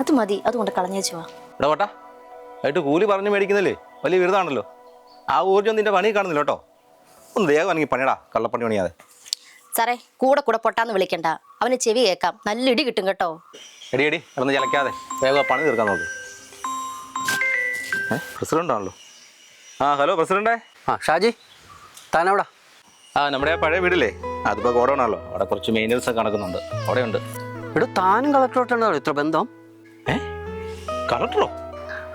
അത് മതി അതുകൊണ്ട് കളഞ്ഞേച്ചു വാ. ആയിട്ട് കൂലി പറഞ്ഞു മേടിക്കുന്നില്ലേ? വലിയ വിരുദാണല്ലോ ആ ഊർജം നിന്റെ പണി കാണുന്നില്ല കേട്ടോ. ഒന്ന് വേഗം വേണമെങ്കിൽ പണിയടാ കള്ളപ്പണി പണിയാതെ. സാറേ കൂടെ കൂടെ പൊട്ടാന്ന് വിളിക്കണ്ട. അവന് ചെവി കേൾക്കാം. നല്ല ഇടി കിട്ടും കേട്ടോ. എടി എടി കിടന്ന് ചലക്കാതെ. വേഗം പണി തീർക്കാൻ നോക്ക്. പ്രസിഡന്റ് ആണല്ലോ. ആ ഹലോ പ്രസിഡന്റേ. ആ ഷാജി താനവിടാ ആ നമ്മുടെ ആ പഴയ വീടില്ലേ? അതിപ്പോൾ ഗോഡൗണാണല്ലോ അവിടെ കുറച്ച് മെയിന്റനൻസ് ഒക്കെ നടക്കുന്നുണ്ട് അവിടെയുണ്ട്. എടോ താനും കളക്ടറോട്ടാണോ ഇത്ര ബന്ധം? ഏ? കളക്ടറോ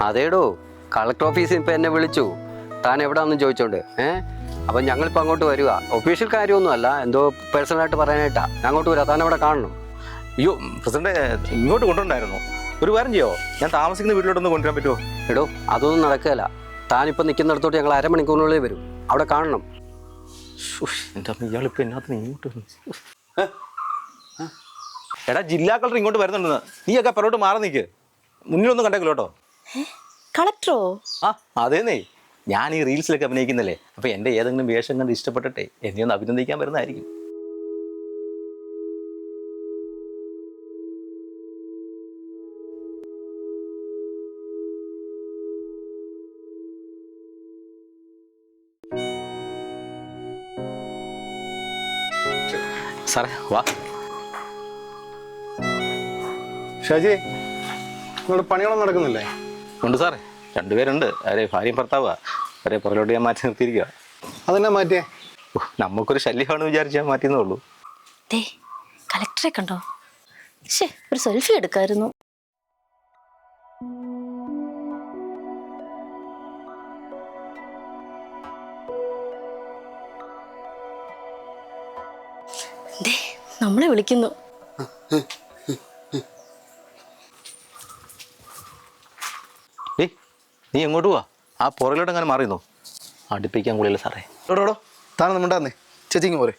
അതേടോ കളക്ടർ ഓഫീസിൽ ഇപ്പം എന്നെ വിളിച്ചു. താൻ എവിടാന്ന് ചോദിച്ചോണ്ട് ഏ? അപ്പം ഞങ്ങളിപ്പോൾ അങ്ങോട്ട് വരിക ഒഫീഷ്യൽ കാര്യമൊന്നുമല്ല എന്തോ പേഴ്സണലായിട്ട് പറയാനായിട്ടാ. ഞാൻ അങ്ങോട്ട് വരാം താൻ അവിടെ കാണണം. അയ്യോ പ്രസിഡന്റ് ഇങ്ങോട്ട് കൊണ്ടുണ്ടായിരുന്നു ഒരു കാര്യം ചെയ്യോ? ഞാൻ താമസിക്കുന്ന വീട്ടിലോട്ടൊന്ന് കൊണ്ടുവരാൻ പറ്റുമോ? എടോ അതൊന്നും നടക്കുകയല്ല. താനിപ്പോൾ നിൽക്കുന്നിടത്തോട്ട് ഞങ്ങൾ അരമണിക്കൂറിനുള്ളിൽ വരും. അവിടെ കാണണം. എന്റെ അമ്മ ഇയാളിപ്പോൾ എന്നാത്തിന് ഇങ്ങോട്ട് വന്നു? എടാ ജില്ലാ കളക്ടർ ഇങ്ങോട്ട് വരുന്നുണ്ടെന്ന്. നീയൊക്കെ പുറകോട്ട് മാറി നിൽക്ക് മുന്നിലൊന്നും കണ്ടേക്കില്ല കേട്ടോ. കളക്ടറോ? ആ അതേന്നേ. ഞാൻ ഈ റീൽസിലൊക്കെ അഭിനയിക്കുന്നല്ലേ. അപ്പോൾ എന്റെ ഏതെങ്കിലും വേഷം കണ്ട് ഇഷ്ടപ്പെട്ടെ എന്നെ ഒന്ന് അഭിനന്ദിക്കാൻ വരുന്നതായിരിക്കും. സാറേ വാ. ഷാജി നിങ്ങളുടെ പണികളൊന്നും നടക്കുന്നില്ലേ? ഉണ്ട് സാറേ. രണ്ടുപേരുണ്ട്. അവരെ ഭാര്യയും ഭർത്താവുക അവരെ പുറകിലോട്ട് ഞാൻ മാറ്റി നിർത്തിയിരിക്കുക അതെന്നാ മാറ്റിയേ? നമുക്കൊരു ശല്യമാണ് വിചാരിച്ച് ഞാൻ മാറ്റിയെന്നേ ഉള്ളൂ. ദേ കളക്ടറെ കണ്ടോ? ശേ ഒരു സെൽഫി എടുക്കായിരുന്നു. ദേ നമ്മളെ വിളിക്കുന്നു. നീ എങ്ങോട്ട് പോവാ? ആ പുറകിലോട്ട് അങ്ങനെ മാറിയെന്നോ അടുപ്പിക്കാൻ കൂടിയല്ല സാറേ. എടോടോ താനൊന്നും മിണ്ടാന്നേ ചേച്ചിങ് പോരെ.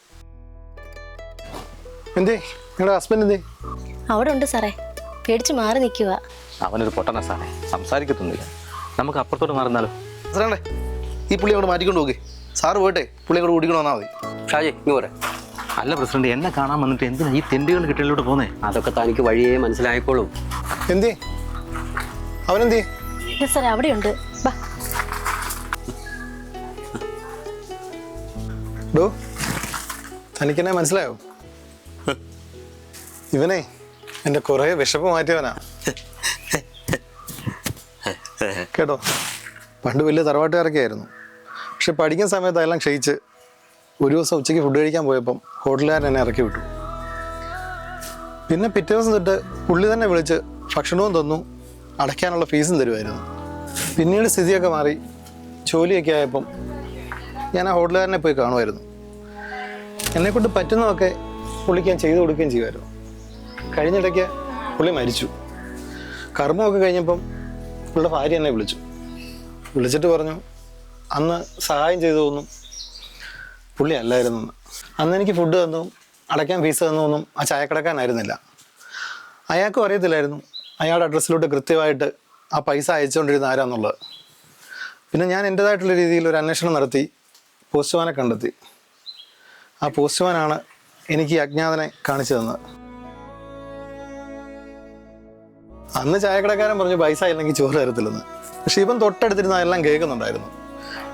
എന്തേ? നിങ്ങളുടെ ഹസ്ബൻഡ് എന്തേ? അവിടെ ഉണ്ട് സാറേ. പേടിച്ച് മാറി നിൽക്കുക അവനൊരു പൊട്ടന സാറേ. സംസാരിക്കത്തൊന്നുമില്ല. നമുക്ക് അപ്പുറത്തോട്ട് മാറുന്നാലോ? സാറേ ഈ പുള്ളി അങ്ങോട്ട് മാറ്റിക്കൊണ്ട് പോകേ സാറ് പോയിട്ടെ. പുള്ളി അങ്ങോട്ട് ഓടിക്കണോ വന്നാൽ മതി. ഷാജി ഇങ്ങ് പോരെ. അല്ല പ്രസിഡന്റ് എന്നെ കാണാൻ വന്നിട്ട് എന്തിനാ ഈ തെണ്ടുകൾ കിട്ടലിലോട്ട് പോന്നെ അതൊക്കെ തനിക്ക് വഴിയേ മനസ്സിലായിക്കോളും. എന്തേ? അവനെന്തേ? സാർ അവിടെയുണ്ട്. ഡോ തനിക്കെന്നെ മനസ്സിലായോ? ഇവനെ എന്റെ കുറേ വിശപ്പ് മാറ്റിയവനാ. കേട്ടോ? പണ്ട് വലിയ തറവാട്ടുകാരൊക്കെ ആയിരുന്നു. പക്ഷെ പഠിക്കുന്ന സമയത്ത് അതെല്ലാം ക്ഷയിച്ച് ഒരു ദിവസം ഉച്ചയ്ക്ക് ഫുഡ് കഴിക്കാൻ പോയപ്പം ഹോട്ടലുകാരൻ എന്നെ ഇറക്കി വിട്ടു. പിന്നെ പിറ്റേ ദിവസം തൊട്ട് പുള്ളി തന്നെ വിളിച്ച് ഭക്ഷണവും തന്നു അടയ്ക്കാനുള്ള ഫീസും തരുമായിരുന്നു. പിന്നീട് സ്ഥിതിയൊക്കെ മാറി ജോലിയൊക്കെ ആയപ്പം ഞാൻ ആ ഹോട്ടലുകാരനെ പോയി കാണുമായിരുന്നു. എന്നെക്കൊണ്ട് പറ്റുന്നതൊക്കെ പുള്ളിക്ക് ഞാൻ ചെയ്തു കൊടുക്കുകയും ചെയ്യുമായിരുന്നു. കഴിഞ്ഞിടയ്ക്ക് പുള്ളി മരിച്ചു. കർമ്മമൊക്കെ കഴിഞ്ഞപ്പം പുള്ളിയുടെ ഭാര്യ എന്നെ വിളിച്ചു. വിളിച്ചിട്ട് പറഞ്ഞു അന്ന് സഹായം ചെയ്തതൊന്നും പുള്ളി അല്ലായിരുന്നു അന്ന് എനിക്ക് ഫുഡ് തന്നു അടയ്ക്കാൻ ഫീസ് തന്നു ഒന്നും ആ ചായക്കടക്കാനായിരുന്നില്ല അയാൾക്കും അറിയത്തില്ലായിരുന്നു അയാളുടെ അഡ്രസ്സിലോട്ട് കൃത്യമായിട്ട് ആ പൈസ അയച്ചുകൊണ്ടിരുന്ന ആരാന്നുള്ളത്. പിന്നെ ഞാൻ എന്റെതായിട്ടുള്ള രീതിയിൽ ഒരു അന്വേഷണം നടത്തി പോസ്റ്റ്മാനെ കണ്ടെത്തി. ആ പോസ്റ്റ്മാനാണ് എനിക്ക് അജ്ഞാതനെ കാണിച്ചു തന്നത്. അന്ന് ചായക്കടക്കാരൻ പറഞ്ഞു പൈസ ഇല്ലെങ്കിൽ ചോറ് തരത്തില്ലെന്ന്. പക്ഷെ ഇവൻ തൊട്ടടുത്തിരുന്ന എല്ലാം കേൾക്കുന്നുണ്ടായിരുന്നു.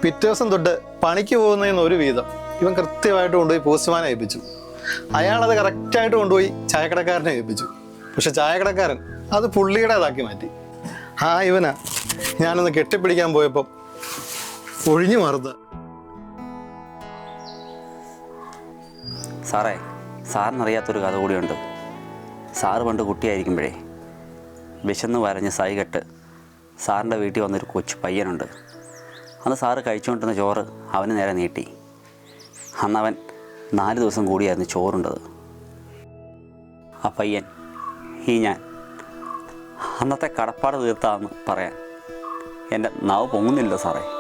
പിറ്റേ ദിവസം തൊട്ട് പണിക്ക് പോകുന്നതിന് ഒരു വീതം ഇവൻ കൃത്യമായിട്ട് കൊണ്ടുപോയി പോസ്റ്റ്മാനെ ഏൽപ്പിച്ചു. അയാളത് കറക്റ്റായിട്ട് കൊണ്ടുപോയി ചായക്കടക്കാരനെ ഏൽപ്പിച്ചു. പക്ഷെ ചായക്കടക്കാരൻ അത് പുള്ളിയുടേതാക്കി മാറ്റി. ആ ഇവനാ ഞാനൊന്ന് കെട്ടിപ്പിടിക്കാൻ പോയപ്പോൾ ഒഴിഞ്ഞു മാറുന്നത്. സാറേ സാറിനറിയാത്തൊരു കഥ കൂടിയുണ്ട്. സാറ് പണ്ട് കുട്ടിയായിരിക്കുമ്പോഴേ വിശന്ന് വരഞ്ഞ് സൈകെട്ട് സാറിന്റെ വീട്ടിൽ വന്നൊരു കൊച്ചു പയ്യനുണ്ട്. അന്ന് സാറ് കഴിച്ചുകൊണ്ടിരുന്ന ചോറ് അവന് നേരെ നീട്ടി. അന്നവൻ നാല് ദിവസം കൂടിയായിരുന്നു ചോറുണ്ടത്. ആ പയ്യൻ ഈ ഞാൻ അന്നത്തെ കടപ്പാട് തീർത്താന്ന് പറയാൻ. എന്റെ നാവ് പൊങ്ങുന്നില്ല സാറേ.